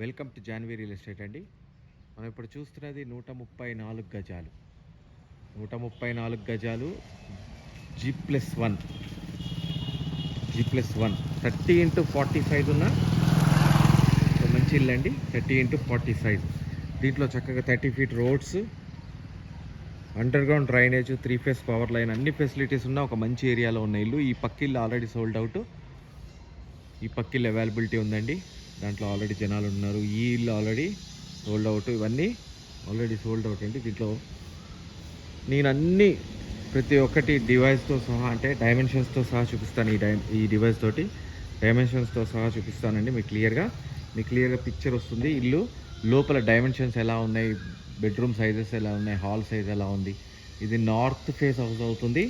Welcome to Janvi real estate అండి. మనం ఇప్పుడు చూస్తున్నది నూట ముప్పై నాలుగు గజాలు. నూట ముప్పై నాలుగు గజాలు G plus one. G plus one. Thirty into forty size ఉన్న మంచి ఇల్లు అండి. Thirty into forty size. దీంట్లో చక్కగా thirty feet roads underground drainage three phase power line అన్ని ఫెసిలిటీస్ ఉన్న ఒక మంచి ఏరియాలో ఉన్న ఇల్లు. ఈ పక్కిల్లు ఆల్రెడీ సోల్డ్ అవుట్. ఈ పక్కిల్లు అవైలబిలిటీ ఉందండి. దాంట్లో ఆల్రెడీ జనాలు ఉన్నారు. ఈ ఇల్లు ఆల్రెడీ సోల్డ్ అవుట్ ఇవన్నీ ఆల్రెడీ సోల్డ్ అవుట్ అండి దీంట్లో నేను అన్ని ప్రతి ఒక్కటి డివైస్తో సహా అంటే డైమెన్షన్స్తో సహా చూపిస్తాను ఈ డై ఈ డివైస్ తోటి. డైమెన్షన్స్తో సహా చూపిస్తానండి మీకు క్లియర్గా మీకు క్లియర్గా పిక్చర్ వస్తుంది. ఇల్లు లోపల డైమెన్షన్స్ ఎలా ఉన్నాయి? బెడ్రూమ్ సైజెస్ ఎలా ఉన్నాయి? హాల్ సైజ్ ఎలా ఉంది? ఇది నార్త్ ఫేస్ హౌస్ అవుతుంది.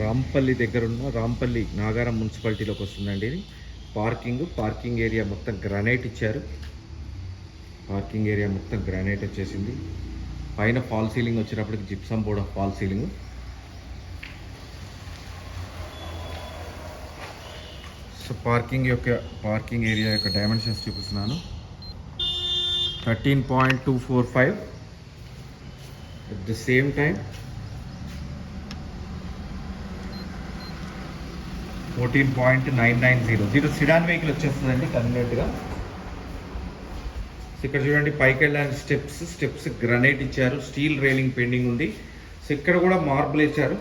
రాంపల్లి దగ్గర ఉన్న రాంపల్లి నాగారం మున్సిపాలిటీలోకి వస్తుందండి ఇది. పార్కింగ్ పార్కింగ్ ఏరియా మొత్తం గ్రానైట్ ఇచ్చారు. పార్కింగ్ ఏరియా మొత్తం గ్రానైట్ వచ్చేసింది. పైన ఫాల్ సీలింగ్ వచ్చేటప్పటికి gypsum board of fall ceiling. So parking యొక్క పార్కింగ్ ఏరియా యొక్క డైమెన్షన్స్ చూపిస్తున్నాను. Thirteen point two four five. At the same time fourteen point nine nine zero. Zero sedan vehicle వచ్చేస్తుందండి కన్వీనియంట్గా so ఇక్కడ చూడండి పైకి వెళ్ళడానికి స్టెప్స్ స్టెప్స్ గ్రనైట్ ఇచ్చారు స్టీల్ రైలింగ్ పెండింగ్ ఉంది. సో ఇక్కడ కూడా మార్బుల్ ఇచ్చారు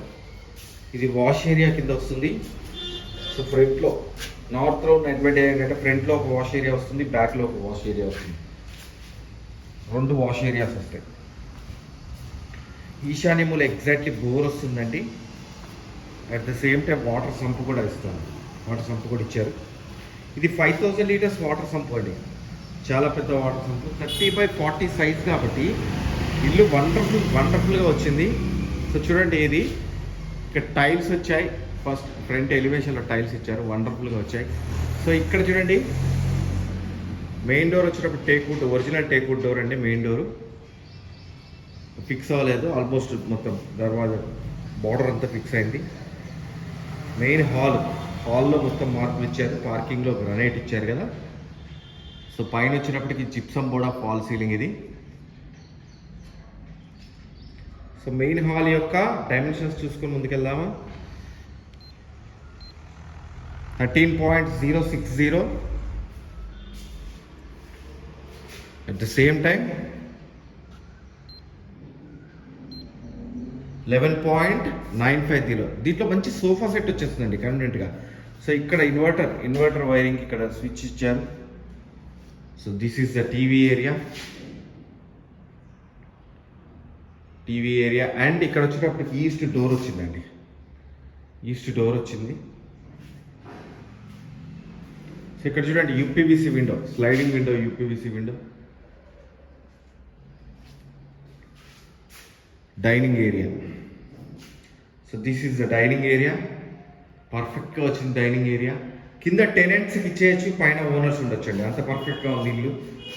ఇది వాష్ ఏరియా కింద వస్తుంది. సో ఫ్రంట్లో నార్త్ రోడ్ అడ్మిట్ ఏంటంటే ఫ్రంట్లో ఒక వాష్ ఏరియా వస్తుంది బ్యాక్లో ఒక వాష్ ఏరియా వస్తుంది. రెండు వాష్ ఏరియాస్ వస్తాయి. ఈశాన్యములు ఎగ్జాక్ట్లీ బోర్ వస్తుందండి. At the same time water sump కూడా ఇస్తాను. వాటర్ సంప్ కూడా ఇచ్చారు. ఇది five thousand litres water sump అండి. చాలా పెద్ద water sump thirty by forty size కాబట్టి ఇల్లు వండర్ఫుల్ వండర్ఫుల్గా వచ్చింది. సో చూడండి ఇది. ఇక్కడ టైల్స్ వచ్చాయి. ఫస్ట్ ఫ్రంట్ ఎలివేషన్లో టైల్స్ ఇచ్చారు. వండర్ఫుల్గా వచ్చాయి. సో ఇక్కడ చూడండి. మెయిన్ డోర్ వచ్చేటప్పుడు teak wood original teak wood door అండి మెయిన్ డోరు ఫిక్స్ అవ్వలేదు. ఆల్మోస్ట్ మొత్తం దర్వాజా బార్డర్ అంతా ఫిక్స్ అయింది. మెయిన్ హాల్ హాల్లో మొత్తం మార్పులు ఇచ్చారు పార్కింగ్లో గ్రనైట్ ఇచ్చారు కదా. సో పైన వచ్చినప్పటికీ gypsum board of fall ceiling ఇది. సో మెయిన్ హాల్ యొక్క డైమెన్షన్స్ చూసుకొని ముందుకెళ్దామా. Thirteen point zero six zero. At the same time eleven point nine five zero దీంట్లో మంచి సోఫా సెట్ వచ్చేస్తుందండి కన్వీనియంట్గా సో ఇక్కడ ఇన్వర్టర్ ఇన్వర్టర్ వైరింగ్ ఇక్కడ స్విచ్ ఇచ్చారు so this is the TV area TV area and ఇక్కడ వచ్చేటప్పటికి ఈస్ట్ డోర్ వచ్చిందండి. ఈస్ట్ డోర్ వచ్చింది. సో ఇక్కడ చూడండి UPVC window sliding window UPVC window dining area so this is the dining area పర్ఫెక్ట్గా వచ్చింది డైనింగ్ ఏరియా కింద టెనెంట్స్కి ఇచ్చేయచ్చు పైన ఓనర్స్ ఉండొచ్చండి. అంత పర్ఫెక్ట్గా ఉంది ఇల్లు.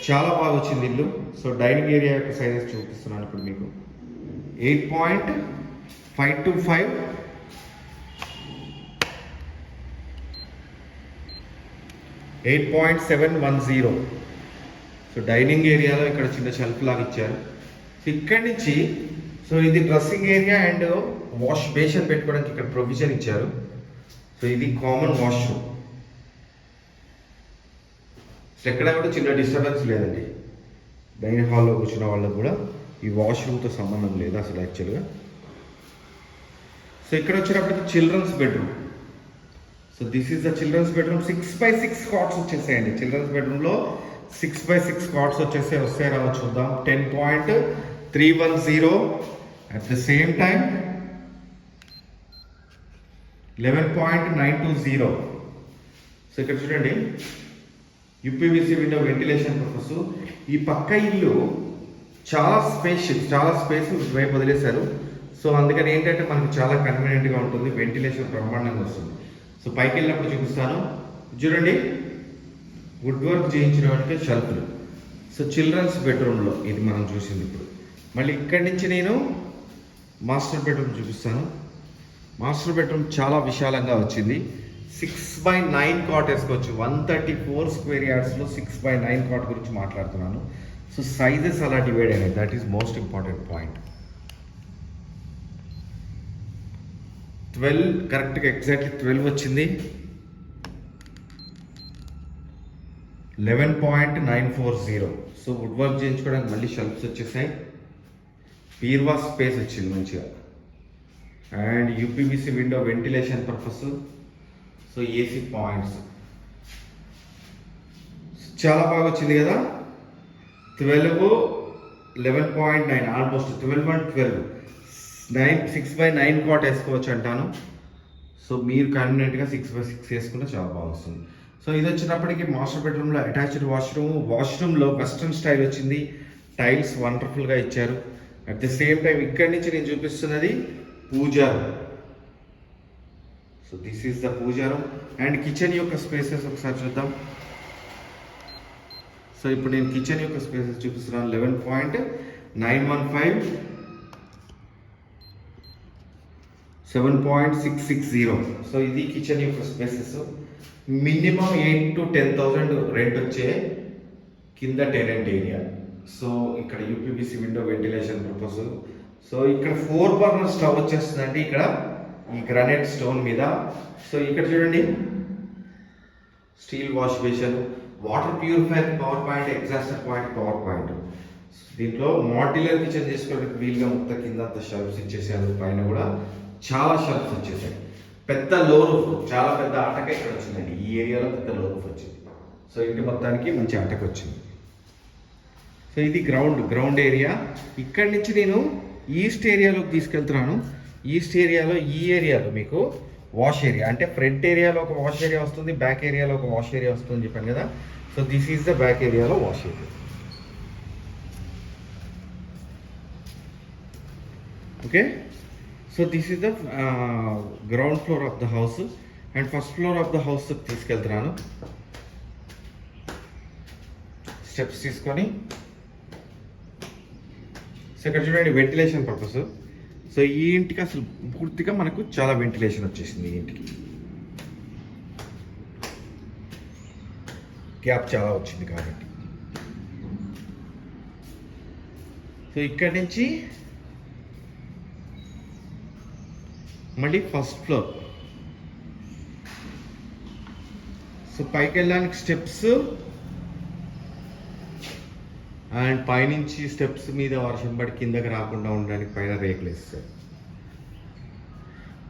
చాలా బాగా వచ్చింది ఇల్లు. సో డైనింగ్ ఏరియా యొక్క సైజెస్ చూపిస్తున్నాను ఇప్పుడు మీకు. Eight point five two five eight point seven one zero so dining ఏరియాలో ఇక్కడ చిన్న షెల్ఫ్ లాగా ఇచ్చారు. ఇక్కడి నుంచి సో ఇది dressing area and wash basin పెట్టుకోవడానికి ఇక్కడ ప్రొవిజన్ ఇచ్చారు. సో ఇది కామన్ వాష్రూమ్ సో ఎక్కడ కూడా చిన్న డిస్టర్బెన్స్ లేదండి. డైనింగ్ హాల్లో కూర్చున్న వాళ్ళకు కూడా ఈ వాష్రూమ్తో సంబంధం లేదు అసలు యాక్చువల్గా సో ఇక్కడ వచ్చేటప్పటికి children's bedroom so this is the children's bedroom six by six cots వచ్చేసాయండి. Children's బెడ్రూమ్లో సిక్స్ బై సిక్స్ కాట్స్ వచ్చేసి వస్తాయి రావో చూద్దాం. Ten point three one zero at the same time eleven point nine two zero so ఇక్కడ చూడండి. UPVC window ventilation purpose ఈ పక్క ఇల్లు చాలా స్పేస్ చాలా స్పేస్ వైపు వదిలేశారు. సో అందుకని ఏంటంటే మనకు చాలా కన్వీనియంట్గా ఉంటుంది వెంటిలేషన్ బ్రహ్మాండంగా వస్తుంది. సో పైకి వెళ్ళినప్పుడు చూపిస్తాను. చూడండి. వుడ్ వర్క్ చేయించిన వాటికి షెల్ఫ్లు సో చిల్డ్రన్స్ బెడ్రూమ్లో ఇది మనం చూసింది ఇప్పుడు. మళ్ళీ ఇక్కడి నుంచి నేను మాస్టర్ బెడ్రూమ్ చూపిస్తాను. మాస్టర్ బెడ్రూమ్ చాలా విశాలంగా వచ్చింది. సిక్స్ బై నైన్ కాట్ వేసుకోవచ్చు. వన్ థర్టీ ఫోర్ స్క్వేర్ యార్డ్స్లో సిక్స్ బై నైన్ కాట్ గురించి మాట్లాడుతున్నాను. సో సైజెస్ అలా డివైడ్ అయినాయి that is most important point twelve కరెక్ట్గా ఎగ్జాక్ట్లీ ట్వెల్వ్ వచ్చింది. Eleven point nine four zero so wood work చేయించుకోవడానికి మళ్ళీ షెల్ఫ్స్ వచ్చేసాయి. పీర్వా స్పేస్ వచ్చింది మంచిగా. And UPVC window ventilation purpose. So AC points. చాలా బాగా వచ్చింది కదా? Twelve eleven point nine almost twelve and twelve. Nine six by nine cot వేసుకోవచ్చు అంటాను. సో మీరు కన్వీనియంట్గా సిక్స్ బై సిక్స్ వేసుకుంటే చాలా బాగా వస్తుంది. సో ఇది వచ్చినప్పటికీ మాస్టర్ బెడ్రూమ్లో అటాచ్డ్ వాష్రూమ్. వాష్రూమ్లో వెస్ట్రన్ స్టైల్ వచ్చింది. టైల్స్ వండర్ఫుల్గా ఇచ్చారు. అట్ ద సేమ్ టైం ఇక్కడి నుంచి నేను చూపిస్తున్నది పూజారం. So this is the పూజారం. And kitchen యొక్క స్పేసెస్ ఒకసారి చూద్దాం. సో ఇప్పుడు నేను కిచెన్ యొక్క స్పేసెస్ చూపిస్తున్నాను. Eleven point nine one five seven point six six zero so ఇది కిచెన్ యొక్క spaces minimum eight to ten thousand rent వచ్చే కింద టెనెంట్ ఏరియా. సో ఇక్కడ UPVC window ventilation purpose so ఇక్కడ ఫోర్ బర్నర్ స్టవ్ వచ్చేస్తుందండి ఇక్కడ. ఈ గ్రానైట్ స్టోన్ మీద. సో ఇక్కడ చూడండి. Steel wash basin water purifier power point exhauster point power point దీంట్లో మాడ్యులర్ కిచెన్ చేసుకోవడానికి వీలుగా మొత్తం కింద అంత షెల్ఫ్స్ ఇచ్చేసారు. పైన కూడా చాలా షెల్ఫ్స్ వచ్చేసాయి. పెద్ద లో రూఫ్ చాలా పెద్ద అటక ఇక్కడ వచ్చిందండి. ఈ ఏరియాలో పెద్ద లో రూఫ్ వచ్చింది. సో ఇంటి మొత్తానికి మంచి అటక వచ్చింది సో ఇది గ్రౌండ్ గ్రౌండ్ ఏరియా ఇక్కడి నుంచి నేను ఈస్ట్ ఏరియాలోకి తీసుకెళ్తున్నాను. ఈస్ట్ ఏరియాలో ఈ ఏరియాలో మీకు వాష్ ఏరియా అంటే ఫ్రంట్ ఏరియాలో ఒక వాష్ ఏరియా వస్తుంది బ్యాక్ ఏరియాలో ఒక వాష్ ఏరియా వస్తుంది చెప్పాను కదా. So this is the back ఏరియాలో wash area okay so this is the ground floor of the house and first floor of the house తీసుకెళ్తున్నాను. స్టెప్స్ తీసుకొని సో ఇక్కడ చూడండి వెంటిలేషన్ పర్పస్ సో ఈ ఇంటికి అసలు పూర్తిగా మనకు చాలా వెంటిలేషన్ వచ్చేసింది ఈ ఇంటికి. గ్యాప్ చాలా వచ్చింది కాబట్టి. సో ఇక్కడి నుంచి మళ్ళీ ఫస్ట్ ఫ్లోర్ సో పైకి వెళ్ళడానికి స్టెప్స్ అండ్ పైనుంచి స్టెప్స్ మీద వర్షం పడి కిందకి రాకుండా ఉండడానికి పైన రేకులు వేస్తారు.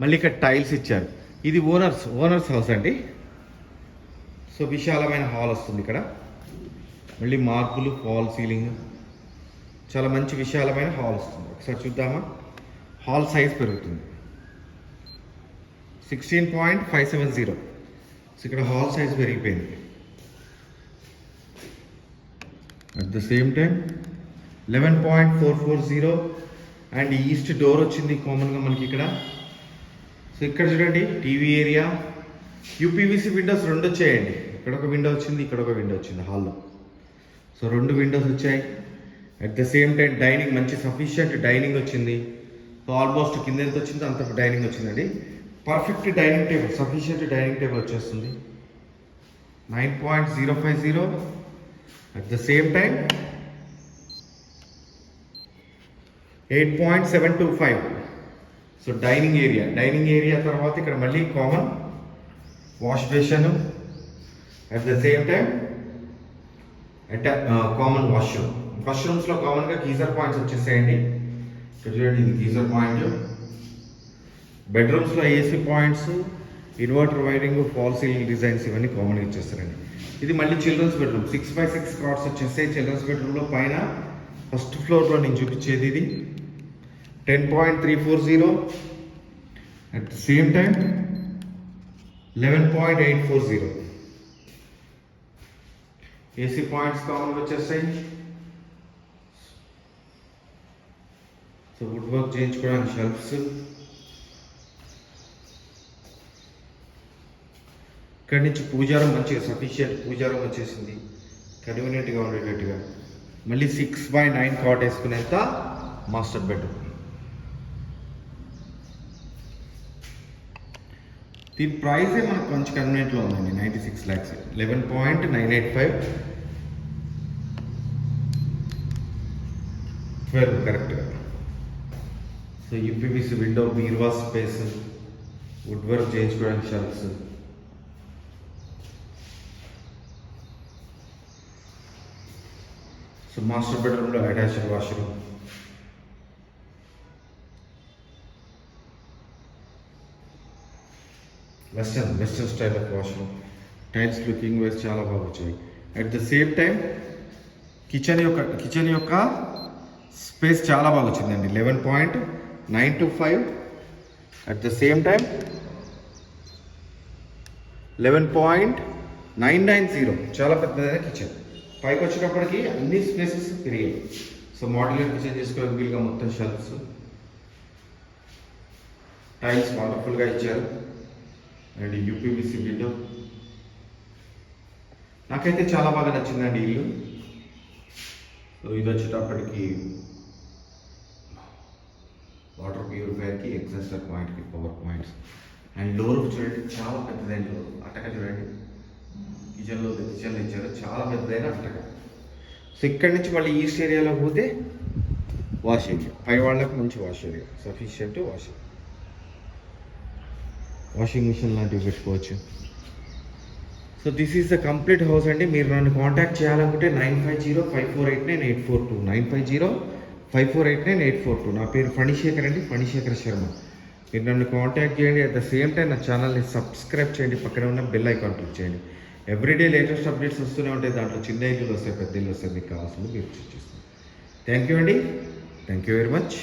మళ్ళీ ఇక్కడ టైల్స్ ఇచ్చారు. ఇది ఓనర్స్ ఓనర్స్ హౌస్ అండి. సో విశాలమైన హాల్ వస్తుంది ఇక్కడ. మళ్ళీ మార్పులు ఫాల్ సీలింగ్. చాలా మంచి విశాలమైన హాల్ వస్తుంది. ఒకసారి చూద్దామా? హాల్ సైజ్ పెరుగుతుంది. Sixteen point five seven zero. So ఇక్కడ హాల్ సైజ్ పెరిగిపోయింది. At the same time eleven point four four zero and east door వచ్చింది కామన్గా మనకి ఇక్కడ. సో ఇక్కడ చూడండి టీవీ ఏరియా యూపీవీసీ విండోస్ రెండు వచ్చాయండి. ఇక్కడ ఒక విండో వచ్చింది ఇక్కడ ఒక విండో వచ్చింది హాల్లో సో రెండు విండోస్ వచ్చాయి. At the same time dining మంచి సఫిషియంట్ డైనింగ్ వచ్చింది. సో ఆల్మోస్ట్ కింద ఎంత వచ్చిందో అంత డైనింగ్ వచ్చిందండి. Perfect dining table sufficient dining table వచ్చేస్తుంది. Nine point zero five zero at the same time eight point seven two five so dining area dining area తర్వాత ఇక్కడ మళ్ళీ common wash basin at the same time at common washroom వాష్రూమ్స్లో కామన్గా geyser points వచ్చేసేయండి. ఇక్కడ చూడండి ఇది geyser point బెడ్రూమ్స్లో AC points inverter wiring fall ceiling designs ఇవన్నీ కామన్గా ఇచ్చేస్తారండి. ఇది మళ్ళీ children's bedroom six by six cards వచ్చేస్తాయి చిల్డ్రన్స్ బెడ్రూమ్లో పైన. ఫస్ట్ ఫ్లోర్లో నేను చూపించేది ఇది. Ten point three four zero at the same time eleven point eight four zero AC points common వచ్చేస్తాయి. సో వుడ్ వర్క్ చేయించుకోవడానికి షెల్ఫ్స్ ఇక్కడి నుంచి పూజారం మంచిగా సఫిషియంట్ పూజారం వచ్చేసింది. కన్వీనియంట్గా ఉండేటట్టుగా. మళ్ళీ సిక్స్ బై నైన్ కాట్ వేసుకునేంత మాస్టర్ బెడ్రూమ్ దీని ప్రైసే మనకు కొంచెం కన్వీనియంట్లో ఉందండి ninety six lakhs eleven point nine eight five twelve కరెక్ట్గా సో యూపీవీసీ విండో బీర్వా స్పేస్ వుడ్ వర్క్ చేయించుకోవడానికి షెల్ఫ్స్ సో మాస్టర్ బెడ్రూమ్లో attached washroom western western style of washroom tiles looking wise చాలా బాగా వచ్చాయి at the same time kitchen యొక్క kitchen యొక్క space చాలా బాగా వచ్చిందండి eleven point nine two five at the same time eleven point nine nine zero చాలా పెద్దదైన కిచెన్ పైకి వచ్చేటప్పటికి అన్ని స్పేసెస్ పెరిగాయి సో మోడల్ కిచెన్ చేసుకోవడానికి వీలుగా మొత్తం షెల్ఫ్స్ టైల్స్ వండర్ఫుల్గా ఇచ్చారు. అండ్ యూపీబీసీ విండో నాకైతే చాలా బాగా నచ్చిందండి ఇల్లు. సో ఇది వచ్చేటప్పటికి వాటర్ ప్యూరిఫైర్కి ఎగ్జాస్టర్ పాయింట్కి పవర్ పాయింట్స్ అండ్ డోర్ చూడండి చాలా పెద్దదండి డోర్ చూడండి. కిచెన్లో కిచెన్లో ఇచ్చారు. చాలా పెద్దదైన అటక సో ఇక్కడి నుంచి మళ్ళీ ఈస్ట్ ఏరియాలో పోతే వాష్ ఏరియా. పై వాళ్ళకు మంచి wash area. Sufficient washing. Washing machine లాంటివి పెట్టుకోవచ్చు. So this is the complete house అండి. మీరు నన్ను కాంటాక్ట్ చేయాలనుకుంటే nine five zero five four eight nine eight four two. Nine five zero five four eight nine eight four two. నా పేరు ఫణిశేఖర్ అండి. ఫణిశేఖర్ శర్మ. మీరు నన్ను కాంటాక్ట్ చేయండి. అట్ ద సేమ్ టైం నా ఛానల్ని సబ్స్క్రైబ్ చేయండి. పక్కన ఉన్న బెల్ ఐకాన్ క్లిక్ చేయండి. ఎవ్రీడే లేటెస్ట్ అప్డేట్స్ వస్తూనే ఉంటాయి. దాంట్లో చిన్న ఇల్లులు వస్తాయి పెద్ద ఇల్లు వస్తాయి. మీకు కావాల్సింది మీరు చూస్ థ్యాంక్ యూ అండి. Thank you very much